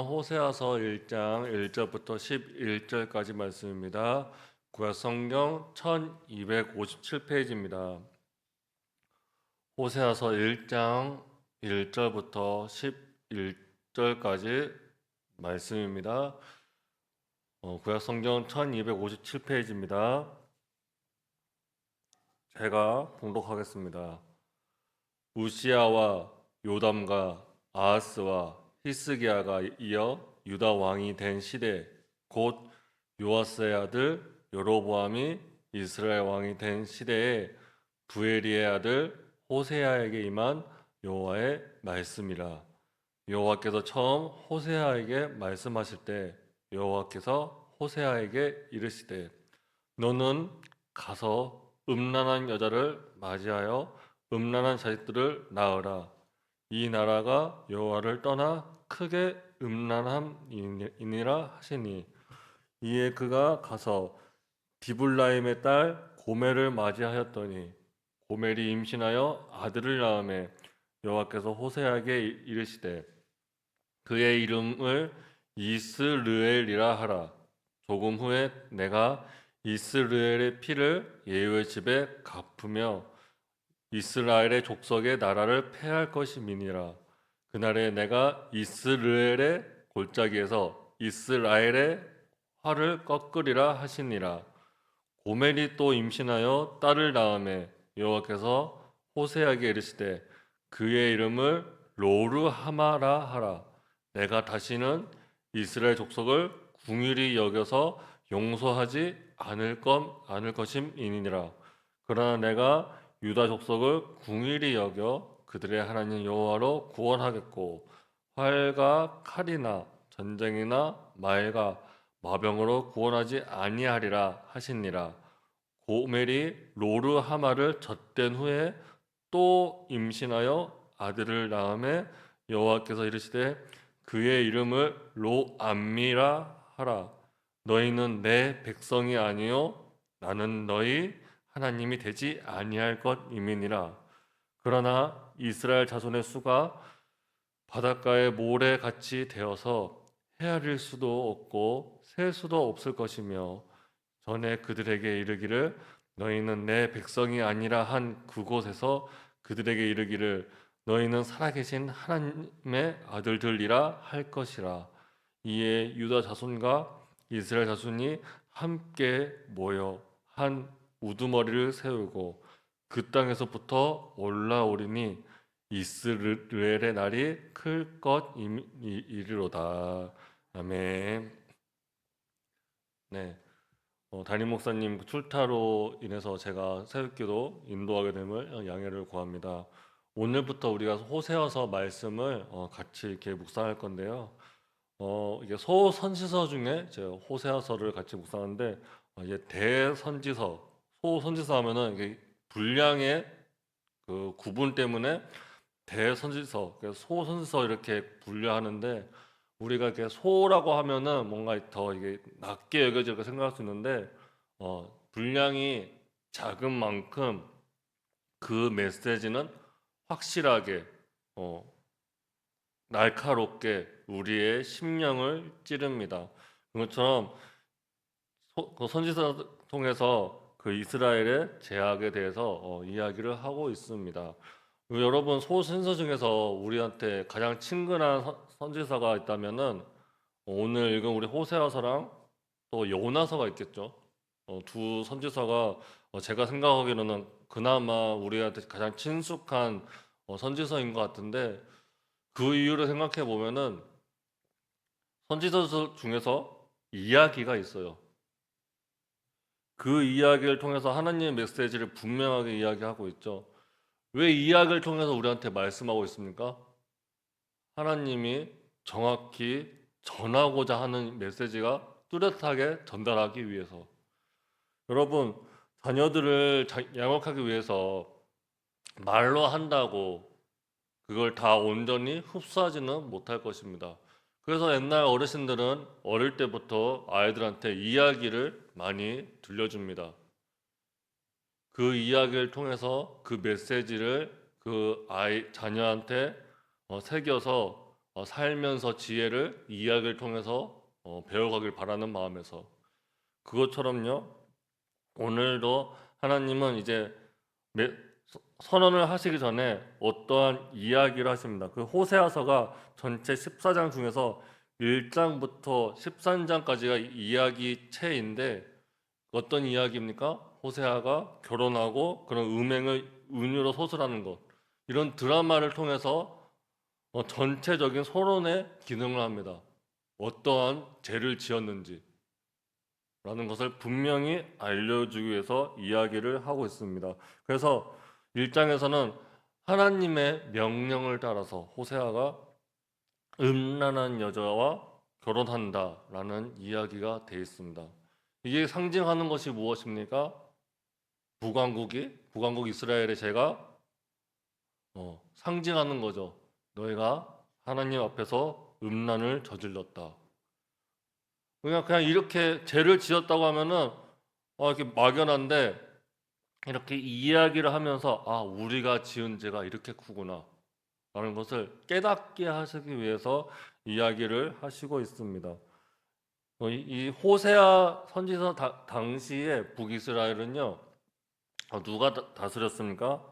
호세아서 1장 1절부터 11절까지 말씀입니다. 구약 성경 1257페이지입니다. 호세아서 1장 1절부터 11절까지 말씀입니다. 어, 구약 성경 1257페이지입니다. 제가 봉독하겠습니다. 우시아와 요담과 아하스와 히스기야가 이어 유다 왕이 된 시대 곧 요아스의 아들 여로보암이 이스라엘 왕이 된 시대에 부에리의 아들 호세아에게 임한 여호와의 말씀이라. 여호와께서 처음 호세아에게 말씀하실 때 여호와께서 호세아에게 이르시되 너는 가서 음란한 여자를 맞이하여 음란한 자식들을 낳으라 이 나라가 여호와를 떠나 크게 음란함이니라 하시니 이에 그가 가서 디블라임의 딸 고멜을 맞이하였더니 고멜이 임신하여 아들을 낳음에 여호와께서 호세아에게 이르시되 그의 이름을 이스르엘이라 하라. 조금 후에 내가 이스라엘의 피를 예후의 집에 갚으며 이스라엘의 족속의 나라를 패할 것임이니라. 그날에 내가 이스라엘의 골짜기에서 이스라엘의 활을 꺾으리라 하시니라. 고멜이 또 임신하여 딸을 낳음에 여호와께서 호세에게 이르시되 그의 이름을 로르하마라 하라. 내가 다시는 이스라엘 족속을 궁휼히 여겨서 용서하지 않을 것 않을 것임이니라. 그러나 내가 유다 족속을 궁일이 여겨 그들의 하나님 여호와로 구원하겠고 활과 칼이나 전쟁이나 말과 마병으로 구원하지 아니하리라 하시니라. 고멜이 로르하마를 젖된 후에 또 임신하여 아들을 낳음에 여호와께서 이르시되 그의 이름을 로암미라 하라. 너희는 내 백성이 아니요 나는 너희 하나님이 되지 아니할 것임이니라. 그러나 이스라엘 자손의 수가 바닷가의 모래 같이 되어서 헤아릴 수도 없고 셀 수도 없을 것이며 전에 그들에게 이르기를 너희는 내 백성이 아니라 한 그곳에서 그들에게 이르기를 너희는 살아계신 하나님의 아들들이라 할 것이라 이에 유다 자손과 이스라엘 자손이 함께 모여 한 우두머리를 세우고 그 땅에서부터 올라오리니 이스르엘의 날이 클 것 이르로다. 아멘. 네. 어, 담임 목사님 출타로 인해서 제가 새롭게도 인도하게 됨을 양해를 구합니다. 오늘부터 우리가 호세어서 말씀을 어, 같이 이렇게 묵상할 건데요. 어, 이게 소선지서 중에 제가 호세어서를 같이 묵상하는데 어, 이제 대선지서 소선지서 하면은 이게 분량의 그 구분 때문에 대선지서, 소선지서 이렇게 분류하는데 우리가 이렇게 소라고 하면은 뭔가 더 이게 낮게 여겨질까 생각할 수 있는데 어, 분량이 작은 만큼 그 메시지는 확실하게 어, 날카롭게 우리의 심령을 찌릅니다. 그것처럼 소, 그 선지서 통해서 그 이스라엘의 제약에 대해서 어, 이야기를 하고 있습니다. 여러분 소신서 중에서 우리한테 가장 친근한 선지서가 있다면은 오늘 읽은 우리 호세아서랑 또 요나서가 있겠죠. 어, 두 선지서가 어, 제가 생각하기로는 그나마 우리한테 가장 친숙한 어, 선지서인 것 같은데 그 이유를 생각해 보면은 선지서 중에서 이야기가 있어요. 그 이야기를 통해서 하나님의 메시지를 분명하게 이야기하고 있죠. 왜 이야기를 통해서 우리한테 말씀하고 있습니까? 하나님이 정확히 전하고자 하는 메시지가 뚜렷하게 전달하기 위해서. 여러분, 자녀들을 양육하기 위해서 말로 한다고 그걸 다 온전히 흡수하지는 못할 것입니다. 그래서 옛날 어르신들은 어릴 때부터 아이들한테 이야기를 많이 들려줍니다. 그 이야기를 통해서 그 메시지를 그 아이 자녀한테 어, 새겨서 어, 살면서 지혜를 이야기를 통해서 어, 배워가길 바라는 마음에서 그것처럼요 오늘도 하나님은 이제 매- 서- 선언을 하시기 전에 어떠한 이야기를 하십니다. 그 호세아서가 전체 14장 중에서 1장부터 13장까지가 이야기 체인데 어떤 이야기입니까? 호세아가 결혼하고 그런 음행을 은유로 소설하는 것 이런 드라마를 통해서 어, 전체적인 서론의 기능을 합니다. 어떠한 죄를 지었는지 라는 것을 분명히 알려주기 위해서 이야기를 하고 있습니다. 그래서 1장에서는 하나님의 명령을 따라서 호세아가 음란한 여자와 결혼한다라는 이야기가 되어 있습니다. 이게 상징하는 것이 무엇입니까? 북왕국이 북왕국 이스라엘의 죄가 어, 상징하는 거죠. 너희가 하나님 앞에서 음란을 저질렀다. 그냥 그냥 이렇게 죄를 지었다고 하면은 어, 이렇게 막연한데 이렇게 이야기를 하면서 아 우리가 지은 죄가 이렇게 크구나 라는 것을 깨닫게 하시기 위해서 이야기를 하시고 있습니다. 어, 이, 이 호세아 선지서 다- 당시에 북이스라엘은요 어, 누가 다- 다스렸습니까?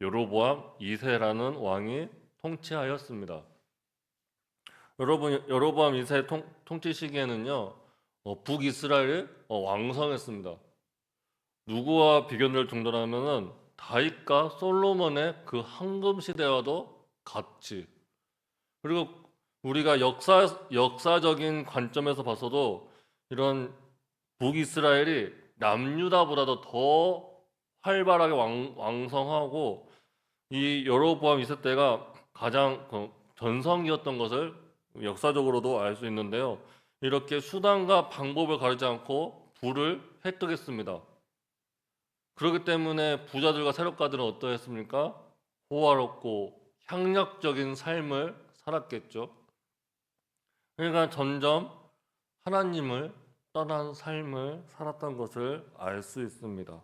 여로보암 2세라는 왕이 통치하였습니다. 여러분 여로보암 2세 통, 통치 시기에는요 어, 북이스라엘이 어, 왕성했습니다. 누구와 비교될 정도라면은 다윗과 솔로몬의 그 황금 시대와도 같이 그리고 우리가 역사 역사적인 관점에서 봐서도 이런 북이스라엘이 남유다보다도 더 활발하게 왕, 왕성하고 이 여로보암 2세 때가 가장 그 전성기였던 것을 역사적으로도 알 수 있는데요. 이렇게 수단과 방법을 가리지 않고 부를 획득했습니다. 그렇기 때문에 부자들과 세력가들은 어떠했습니까? 호화롭고 향락적인 삶을 살았겠죠. 그러니까 점점 하나님을 떠난 삶을 살았던 것을 알 수 있습니다.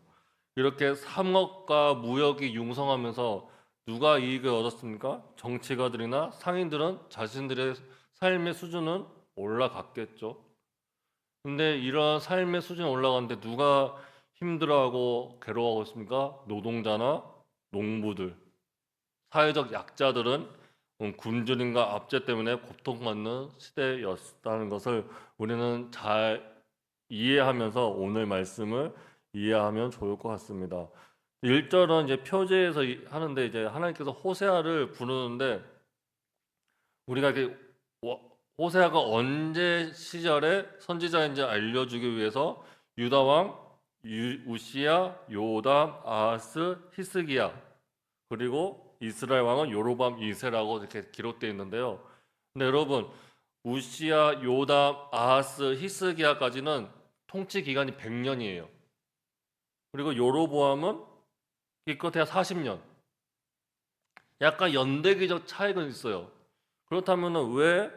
이렇게 상업과 무역이 융성하면서 누가 이익을 얻었습니까? 정치가들이나 상인들은 자신들의 삶의 수준은 올라갔겠죠. 근데 이런 삶의 수준이 올라갔는데 누가 힘들어하고 괴로워하고 있습니까? 노동자나 농부들, 사회적 약자들은 음, 굶주림과 압제 때문에 고통받는 시대였다는 것을 우리는 잘 이해하면서 오늘 말씀을 이해하면 좋을 것 같습니다. 1절은 이제 표제에서 이- 하는데 이제 하나님께서 호세아를 부르는데 우리가 이렇게 와- 호세아가 언제 시절에 선지자인지 알려주기 위해서 유다 왕 유- 우시야, 요담, 아하스, 히스기야 그리고 이스라엘 왕은 요로밤 2세라고 이렇게 기록되어 있는데요. 근데 여러분 우시야, 요담, 아하스, 히스기야까지는 통치 기간이 100년이에요. 그리고 요로보암은 기껏해야 40년. 약간 연대기적 차이가 있어요. 그렇다면 왜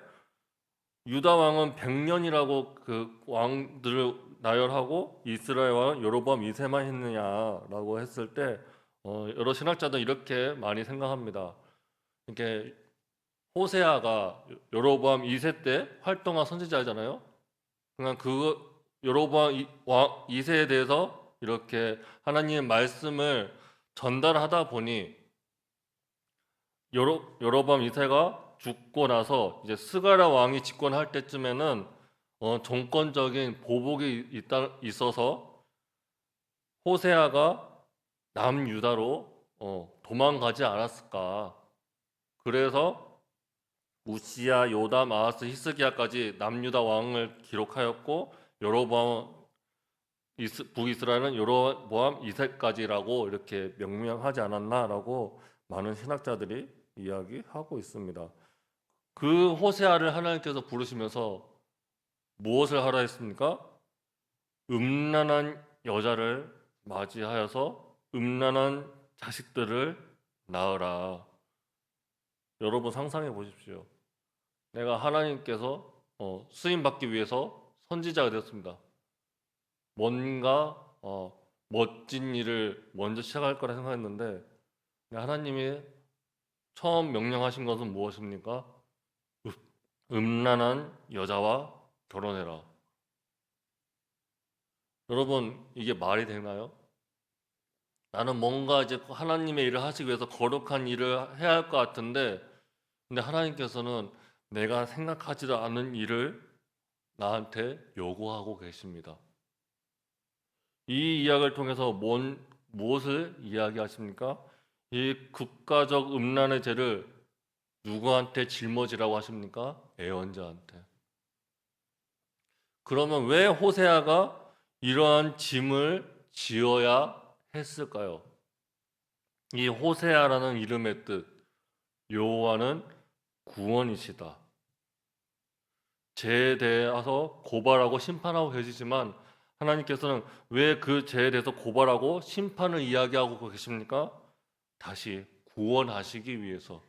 유다 왕은 100년이라고 그 왕들을 나열하고 이스라엘 왕은 여로보암 2세만 했느냐라고 했을 때 어, 여러 신학자들은 이렇게 많이 생각합니다. 이렇게 호세아가 여로보암 2세 때 활동한 선지자잖아요. 그러니까 그 여로보암 2세에 대해서 이렇게 하나님의 말씀을 전달하다 보니 여로 여로보암 2세가 죽고 나서 이제 스가랴 왕이 집권할 때쯤에는 어, 정권적인 보복이 있다, 있어서 호세아가 남유다로 어, 도망가지 않았을까. 그래서 우시야, 요담, 아하스, 히스기야까지 남유다 왕을 기록하였고 여로보암 이스, 북이스라엘은 여로보암 2세까지라고 이렇게 명명하지 않았나라고 많은 신학자들이 이야기하고 있습니다. 그 호세아를 하나님께서 부르시면서 무엇을 하라 했습니까? 음란한 여자를 맞이하여서 음란한 자식들을 낳으라. 여러분 상상해 보십시오. 내가 하나님께서 어, 쓰임 받기 위해서 선지자가 되었습니다. 뭔가 어, 멋진 일을 먼저 시작할 거라 생각했는데 하나님이 처음 명령하신 것은 무엇입니까? 음란한 여자와 결혼해라. 여러분, 이게 말이 되나요? 나는 뭔가 이제 하나님의 일을 하시기 위해서 거룩한 일을 해야 할 것 같은데, 근데 하나님께서는 내가 생각하지도 않은 일을 나한테 요구하고 계십니다. 이 이야기를 통해서 뭔, 무엇을 이야기하십니까? 이 국가적 음란의 죄를 누구한테 짊어지라고 하십니까? 애언자한테. 그러면 왜 호세아가 이러한 짐을 지어야 했을까요? 이 호세아라는 이름의 뜻, 여호와는 구원이시다. 죄에 대해서 고발하고 심판하고 계시지만 하나님께서는 왜 그 죄에 대해서 고발하고 심판을 이야기하고 계십니까? 다시 구원하시기 위해서.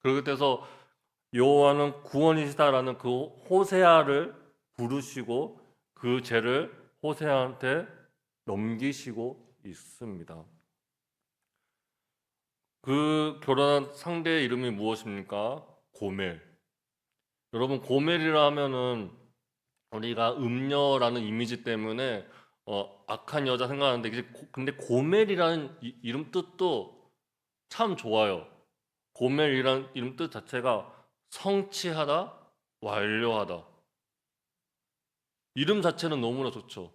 그렇게 돼서 여호와는 구원이시다라는 그 호세아를 부르시고 그 죄를 호세아한테 넘기시고 있습니다. 그 결혼한 상대의 이름이 무엇입니까? 고멜. 여러분 고멜이라 하면은 우리가 음녀라는 이미지 때문에 어, 악한 여자 생각하는데 근데 고멜이라는 이, 이름 뜻도 참 좋아요. 고멜이라는 이름 뜻 자체가 성취하다, 완료하다. 이름 자체는 너무나 좋죠.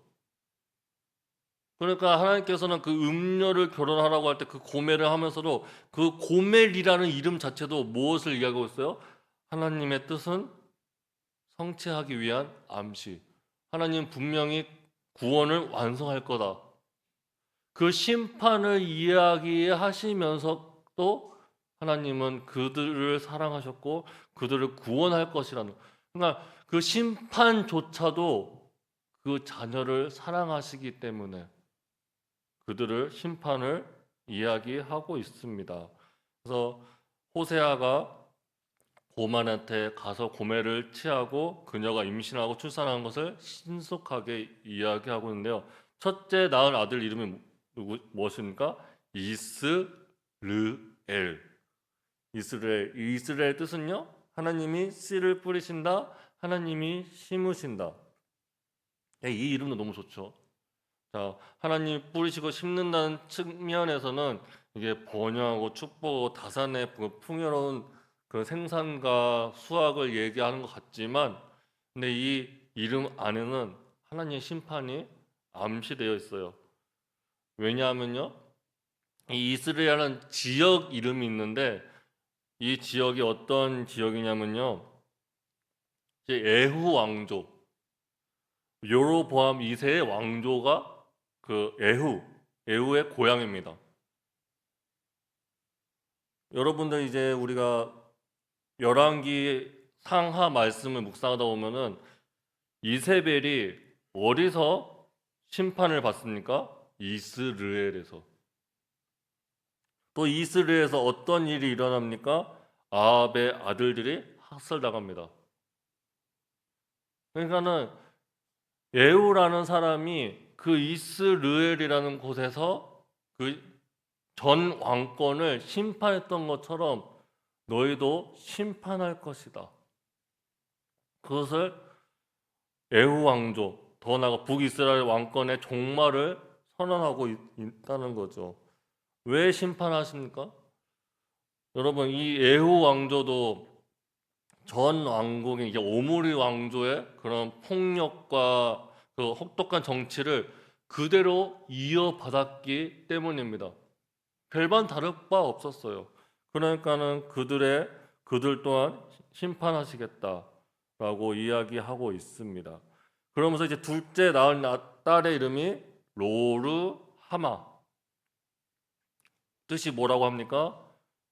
그러니까 하나님께서는 그 음녀를 결혼하라고 할 때 그 고멜을 하면서도 그 고멜이라는 이름 자체도 무엇을 이야기하고 있어요? 하나님의 뜻은 성취하기 위한 암시. 하나님 분명히 구원을 완성할 거다. 그 심판을 이야기하시면서도 하나님은 그들을 사랑하셨고 그들을 구원할 것이라는. 그러니까 그 심판조차도 그 자녀를 사랑하시기 때문에 그들을 심판을 이야기하고 있습니다. 그래서 호세아가 고만한테 가서 고매를 취하고 그녀가 임신하고 출산한 것을 신속하게 이야기하고 있는데요. 첫째 낳은 아들 이름이 누구 무엇입니까? 이스르엘. 이스라엘. 이 이스라엘 뜻은요? 하나님이 씨를 뿌리신다. 하나님이 심으신다. 예, 이 이름도 너무 좋죠. 자, 하나님 뿌리시고 심는다는 측면에서는 이게 번영하고 축복하고 다산의 그 풍요로운 그 생산과 수확을 얘기하는 것 같지만, 근데 이 이름 안에는 하나님의 심판이 암시되어 있어요. 왜냐하면요, 이 이스라엘은 지역 이름이 있는데 이 지역이 어떤 지역이냐면요, 에후 왕조, 요로보암 2세의 왕조가 그 에후, 에후의 고향입니다. 여러분들 이제 우리가 열왕기 상하 말씀을 묵상하다 보면은 이세벨이 어디서 심판을 받습니까? 이스르엘에서. 또 이스라엘에서 어떤 일이 일어납니까? 아합의 아들들이 학살당합니다. 그러니까는 예후라는 사람이 그 이스르엘이라는 곳에서 그 전 왕권을 심판했던 것처럼 너희도 심판할 것이다. 그것을 에후 왕조, 더 나아가 북이스라엘 왕권의 종말을 선언하고 있, 있다는 거죠. 왜 심판하십니까? 여러분 이 에후 왕조도 전 왕국인 이제 오므리 왕조의 그런 폭력과 그 혹독한 정치를 그대로 이어받았기 때문입니다. 별반 다를 바 없었어요. 그러니까는 그들의 그들 또한 심판하시겠다라고 이야기하고 있습니다. 그러면서 이제 둘째 낳은 딸의 이름이 로르 하마. 뜻이 뭐라고 합니까?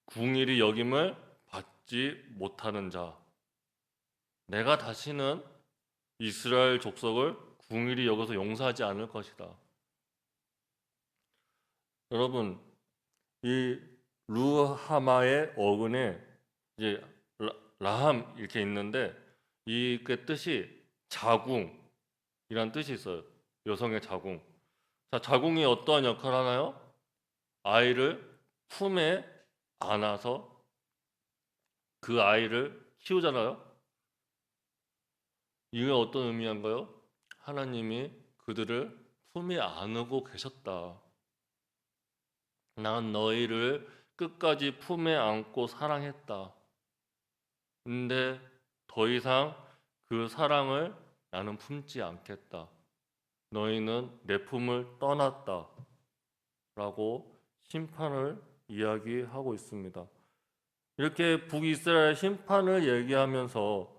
궁일이 여김을 받지 못하는 자. 내가 다시는 이스라엘 족속을 궁일이 여기서 용서하지 않을 것이다. 여러분, 이 루하마의 어근에 이제 라- 라함 이렇게 있는데 이그 뜻이 자궁이란 뜻이 있어요. 여성의 자궁. 자, 자궁이 어떠한 역할을 하나요? 아이를 품에 안아서 그 아이를 키우잖아요. 이게 어떤 의미인가요? 하나님이 그들을 품에 안고 계셨다. 난 너희를 끝까지 품에 안고 사랑했다. 근데 더 이상 그 사랑을 나는 품지 않겠다. 너희는 내 품을 떠났다. 라고 심판을 이야기하고 있습니다. 이렇게 북이스라엘 심판을 얘기하면서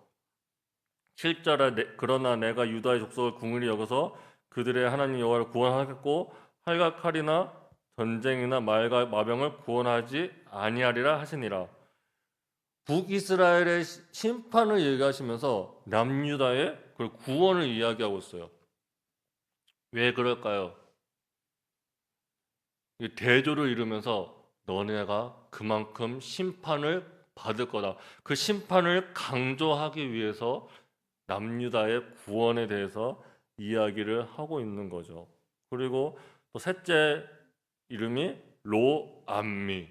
7절에 내- 그러나 내가 유다의 족속을 궁일이 여겨서 그들의 하나님 여호와를 구원하겠고 활과 칼이나 전쟁이나 말과 마병을 구원하지 아니하리라 하시니라. 북이스라엘의 시- 심판을 얘기하시면서 남유다의 그 구원을 이야기하고 있어요. 왜 그럴까요? 이 대조를 이루면서 너네가 그만큼 심판을 받을 거다. 그 심판을 강조하기 위해서 남유다의 구원에 대해서 이야기를 하고 있는 거죠. 그리고 또 셋째 이름이 로암미.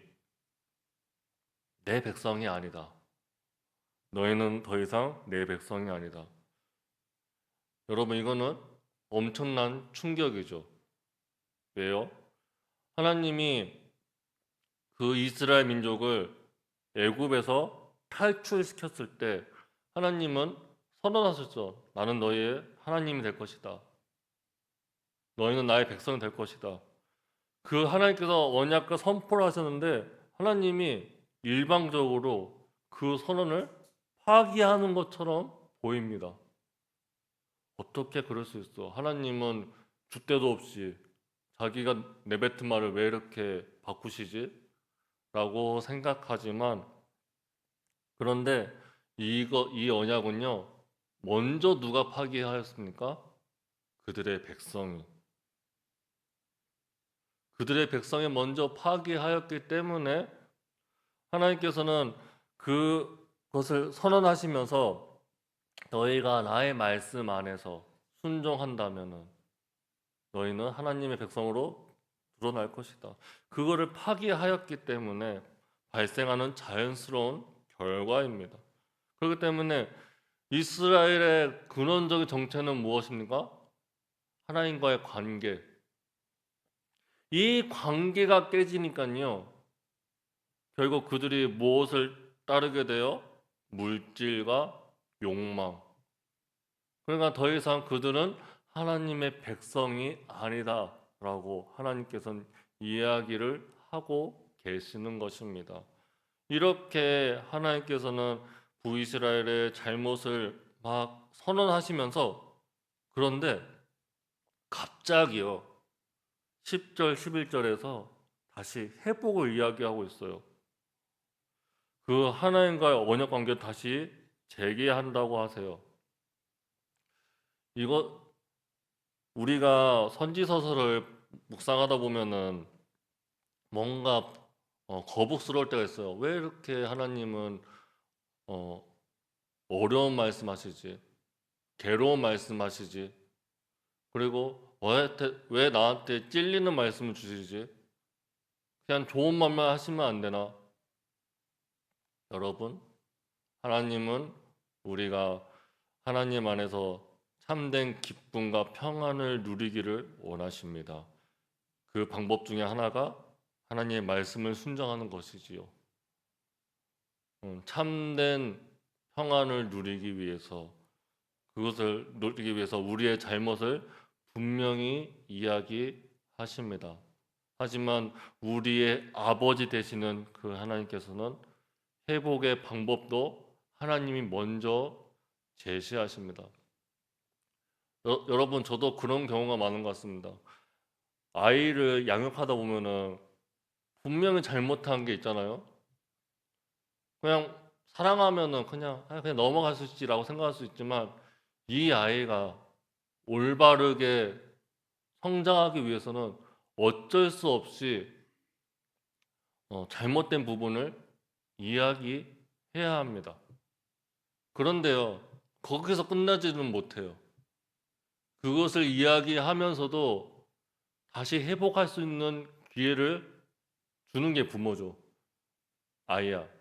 내 백성이 아니다. 너희는 더 이상 내 백성이 아니다. 여러분 이거는 엄청난 충격이죠. 왜요? 하나님이 그 이스라엘 민족을 애굽에서 탈출시켰을 때 하나님은 선언하셨죠. 나는 너희의 하나님이 될 것이다. 너희는 나의 백성이 될 것이다. 그 하나님께서 언약과 선포를 하셨는데 하나님이 일방적으로 그 선언을 파기하는 것처럼 보입니다. 어떻게 그럴 수 있어? 하나님은 줏대도 없이 자기가 내뱉은 말을 왜 이렇게 바꾸시지? 라고 생각하지만 그런데 이거 이 언약은요 먼저 누가 파기하였습니까? 그들의 백성이 그들의 백성이 먼저 파기하였기 때문에 하나님께서는 그것을 선언하시면서 너희가 나의 말씀 안에서 순종한다면은 너희는 하나님의 백성으로 드러날 것이다. 그거를 파기하였기 때문에 발생하는 자연스러운 결과입니다. 그렇기 때문에 이스라엘의 근원적인 정체는 무엇입니까? 하나님과의 관계. 이 관계가 깨지니까요. 결국 그들이 무엇을 따르게 돼요? 물질과 욕망. 그러니까 더 이상 그들은 하나님의 백성이 아니다라고 하나님께서는 이야기를 하고 계시는 것입니다. 이렇게 하나님께서는 부이스라엘의 잘못을 막 선언하시면서 그런데 갑자기요. 10절, 11절에서 다시 회복을 이야기하고 있어요. 그 하나님과의 언약 관계를 다시 재개한다고 하세요. 이거 우리가 선지서서를 묵상하다 보면은 뭔가 어, 거북스러울 때가 있어요. 왜 이렇게 하나님은 어, 어려운 말씀하시지? 괴로운 말씀하시지? 그리고 왜, 왜 나한테 찔리는 말씀을 주시지? 그냥 좋은 말만 하시면 안 되나? 여러분, 하나님은 우리가 하나님 안에서 참된 기쁨과 평안을 누리기를 원하십니다. 그 방법 중에 하나가 하나님의 말씀을 순종하는 것이지요. 음, 참된 평안을 누리기 위해서 그것을 누리기 위해서 우리의 잘못을 분명히 이야기하십니다. 하지만 우리의 아버지 되시는 그 하나님께서는 회복의 방법도 하나님이 먼저 제시하십니다. 여, 여러분 저도 그런 경우가 많은 것 같습니다. 아이를 양육하다 보면은 분명히 잘못한 게 있잖아요. 그냥 사랑하면은 그냥 아, 그냥 넘어갈 수 있지라고 생각할 수 있지만 이 아이가 올바르게 성장하기 위해서는 어쩔 수 없이 어, 잘못된 부분을 이야기해야 합니다. 그런데요, 거기서 끝나지는 못해요. 그것을 이야기하면서도 다시 회복할 수 있는 기회를 주는 게 부모죠. 아이야,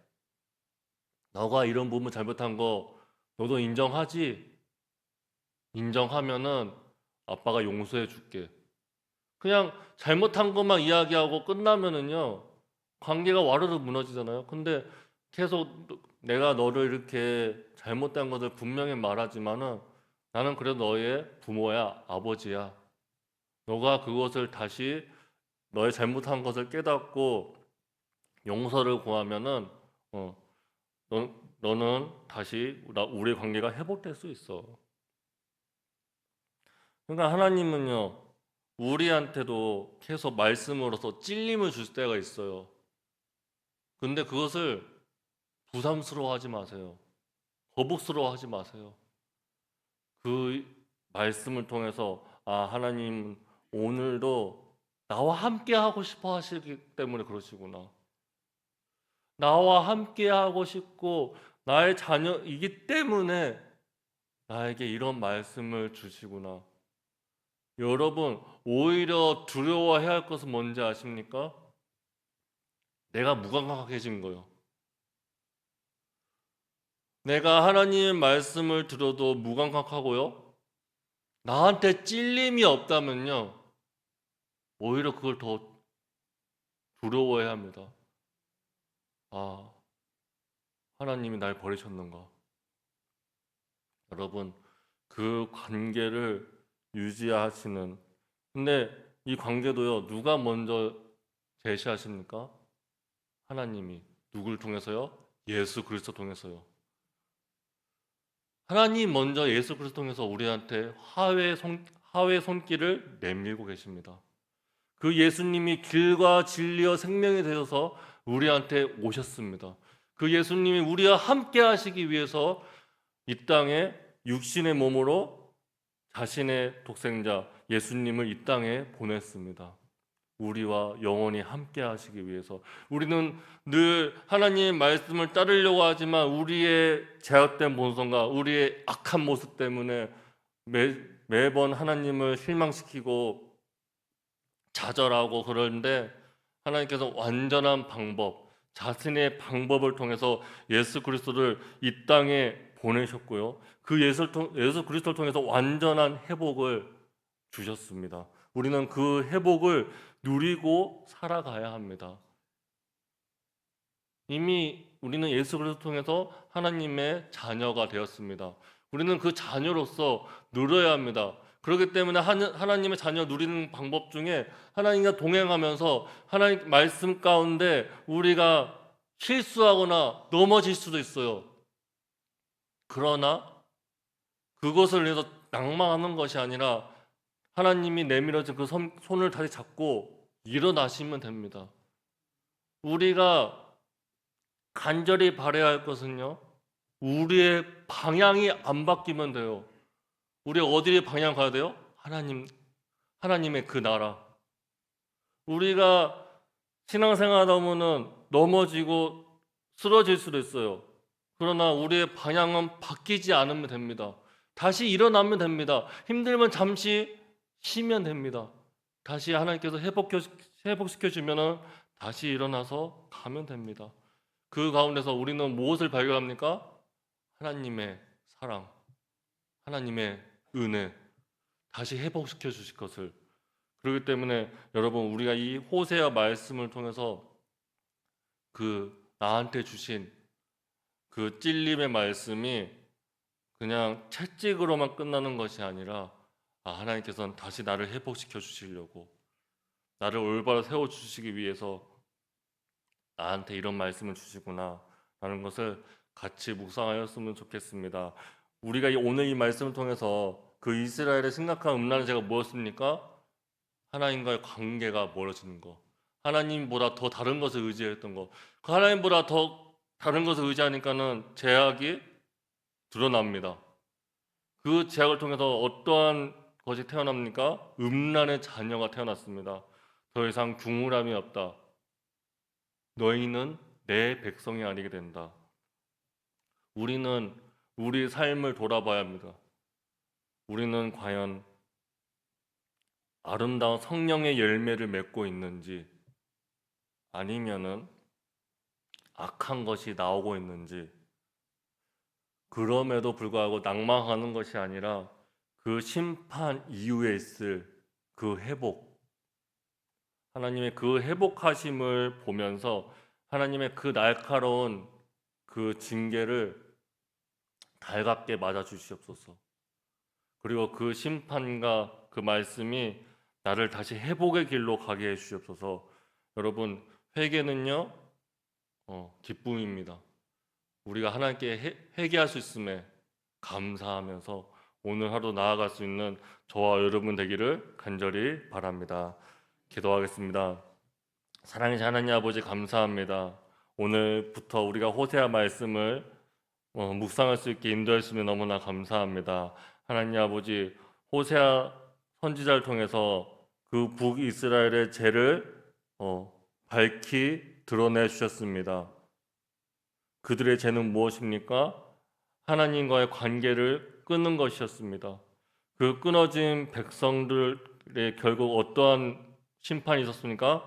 너가 이런 부분 잘못한 거 너도 인정하지? 인정하면은 아빠가 용서해 줄게. 그냥 잘못한 것만 이야기하고 끝나면은요 관계가 와르르 무너지잖아요. 근데 계속 내가 너를 이렇게 잘못된 것을 분명히 말하지만은 나는 그래도 너의 부모야, 아버지야. 너가 그것을 다시 너의 잘못한 것을 깨닫고 용서를 구하면은 어, 너, 너는 다시 나- 우리 관계가 회복될 수 있어. 그러니까 하나님은요 우리한테도 계속 말씀으로서 찔림을 줄 때가 있어요. 근데 그것을 부담스러워하지 마세요. 거북스러워하지 마세요. 그 말씀을 통해서 아 하나님 오늘도 나와 함께 하고 싶어 하시기 때문에 그러시구나. 나와 함께 하고 싶고 나의 자녀이기 때문에 나에게 이런 말씀을 주시구나. 여러분 오히려 두려워해야 할 것은 뭔지 아십니까? 내가 무감각해진 거요. 내가 하나님의 말씀을 들어도 무감각하고요. 나한테 찔림이 없다면요. 오히려 그걸 더 두려워해야 합니다. 아, 하나님이 날 버리셨는가? 여러분, 그 관계를 유지하시는 근데 이 관계도요. 누가 먼저 제시하십니까? 하나님이 누굴 통해서요? 예수 그리스도 통해서요. 하나님 먼저 예수 그리스도 통해서 우리한테 화해 손 화해 손길을 내밀고 계십니다. 그 예수님이 길과 진리와 생명이 되셔서 우리한테 오셨습니다. 그 예수님이 우리와 함께 하시기 위해서 이 땅에 육신의 몸으로 자신의 독생자 예수님을 이 땅에 보냈습니다. 우리와 영원히 함께 하시기 위해서 우리는 늘 하나님의 말씀을 따르려고 하지만 우리의 제약된 본성과 우리의 악한 모습 때문에 매, 매번 하나님을 실망시키고 좌절하고 그러는데 하나님께서 완전한 방법, 자신의 방법을 통해서 예수 그리스도를 이 땅에 보내셨고요. 그 예수, 예수 그리스도를 통해서 완전한 회복을 주셨습니다. 우리는 그 회복을 누리고 살아가야 합니다. 이미 우리는 예수 그리스도 통해서 하나님의 자녀가 되었습니다. 우리는 그 자녀로서 누려야 합니다. 그렇기 때문에 하나님의 자녀 누리는 방법 중에 하나님과 동행하면서 하나님 말씀 가운데 우리가 실수하거나 넘어질 수도 있어요. 그러나 그것을 위해서 낭망하는 것이 아니라 하나님이 내밀어진 그 손을 다시 잡고 일어나시면 됩니다. 우리가 간절히 바래야 할 것은요. 우리의 방향이 안 바뀌면 돼요. 우리 어디에 방향 가야 돼요? 하나님 하나님의 그 나라. 우리가 신앙생활 하다 보면은 넘어지고 쓰러질 수도 있어요. 그러나 우리의 방향은 바뀌지 않으면 됩니다. 다시 일어나면 됩니다. 힘들면 잠시 쉬면 됩니다. 다시 하나님께서 회복시켜, 회복시켜 주면은 다시 일어나서 가면 됩니다. 그 가운데서 우리는 무엇을 발견합니까? 하나님의 사랑, 하나님의 은혜, 다시 회복시켜 주실 것을. 그렇기 때문에 여러분 우리가 이 호세아 말씀을 통해서 그 나한테 주신 그 찔림의 말씀이 그냥 채찍으로만 끝나는 것이 아니라 아, 하나님께서는 다시 나를 회복시켜 주시려고 나를 올바로 세워 주시기 위해서 나한테 이런 말씀을 주시구나 라는 것을 같이 묵상하였으면 좋겠습니다. 우리가 오늘 이 말씀을 통해서 그 이스라엘의 심각한 음란의 죄가 무엇입니까? 하나님과의 관계가 멀어지는 거. 하나님보다 더 다른 것을 의지했던 거. 그 하나님보다 더 다른 것을 의지하니까는 제약이 드러납니다. 그 제약을 통해서 어떠한 것이 태어납니까? 음란의 자녀가 태어났습니다. 더 이상 중울함이 없다. 너희는 내 백성이 아니게 된다. 우리는 우리 삶을 돌아봐야 합니다. 우리는 과연 아름다운 성령의 열매를 맺고 있는지 아니면은 악한 것이 나오고 있는지 그럼에도 불구하고 낭망하는 것이 아니라 그 심판 이후에 있을 그 회복, 하나님의 그 회복하심을 보면서 하나님의 그 날카로운 그 징계를 달갑게 맞아 주시옵소서. 그리고 그 심판과 그 말씀이 나를 다시 회복의 길로 가게 해 주시옵소서. 여러분 회개는요 어, 기쁨입니다. 우리가 하나님께 회, 회개할 수 있음에 감사하면서 오늘 하루 나아갈 수 있는 저와 여러분 되기를 간절히 바랍니다. 기도하겠습니다. 사랑하신 하나님 아버지 감사합니다. 오늘부터 우리가 호세아 말씀을 어, 묵상할 수 있게 인도해 주시면 너무나 감사합니다. 하나님 아버지 호세아 선지자를 통해서 그 북이스라엘의 죄를 어, 밝히 드러내 주셨습니다. 그들의 죄는 무엇입니까? 하나님과의 관계를 끊는 것이었습니다. 그 끊어진 백성들의 결국 어떠한 심판이 있었습니까?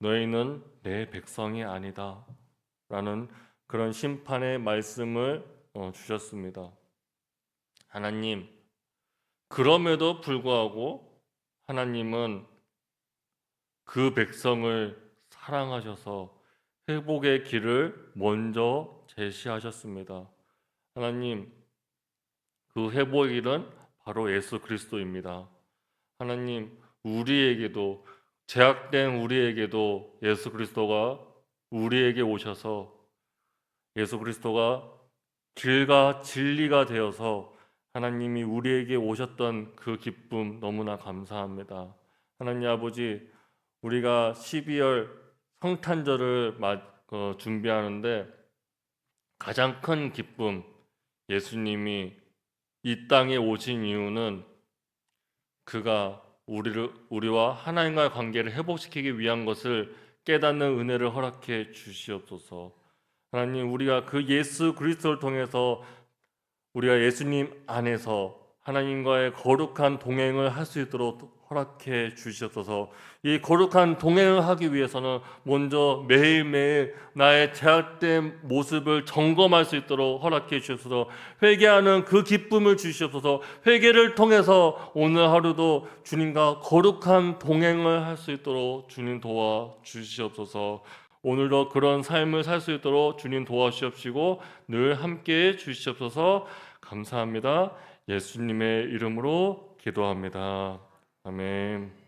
너희는 내 백성이 아니다. 라는 그런 심판의 말씀을 어, 주셨습니다. 하나님, 그럼에도 불구하고 하나님은 그 백성을 사랑하셔서 회복의 길을 먼저 제시하셨습니다. 하나님, 그 회복의 길은 바로 예수 그리스도입니다. 하나님, 우리에게도 제약된 우리에게도 예수 그리스도가 우리에게 오셔서 예수 그리스도가 길과 진리가 되어서 하나님이 우리에게 오셨던 그 기쁨 너무나 감사합니다. 하나님 아버지, 우리가 12월 성탄절을 마- 어, 준비하는데 가장 큰 기쁨, 예수님이 이 땅에 오신 이유는 그가 우리를 우리와 하나님과의 관계를 회복시키기 위한 것을 깨닫는 은혜를 허락해 주시옵소서. 하나님 우리가 그 예수 그리스도를 통해서 우리가 예수님 안에서 하나님과의 거룩한 동행을 할 수 있도록 허락해 주시옵소서. 이 거룩한 동행을 하기 위해서는 먼저 매일매일 나의 제약된 모습을 점검할 수 있도록 허락해 주셔서 회개하는 그 기쁨을 주시옵소서. 회개를 통해서 오늘 하루도 주님과 거룩한 동행을 할 수 있도록 주님 도와 주시옵소서. 오늘도 그런 삶을 살 수 있도록 주님 도와주시옵시고 늘 함께 주시옵소서. 감사합니다. 예수님의 이름으로 기도합니다. 아멘.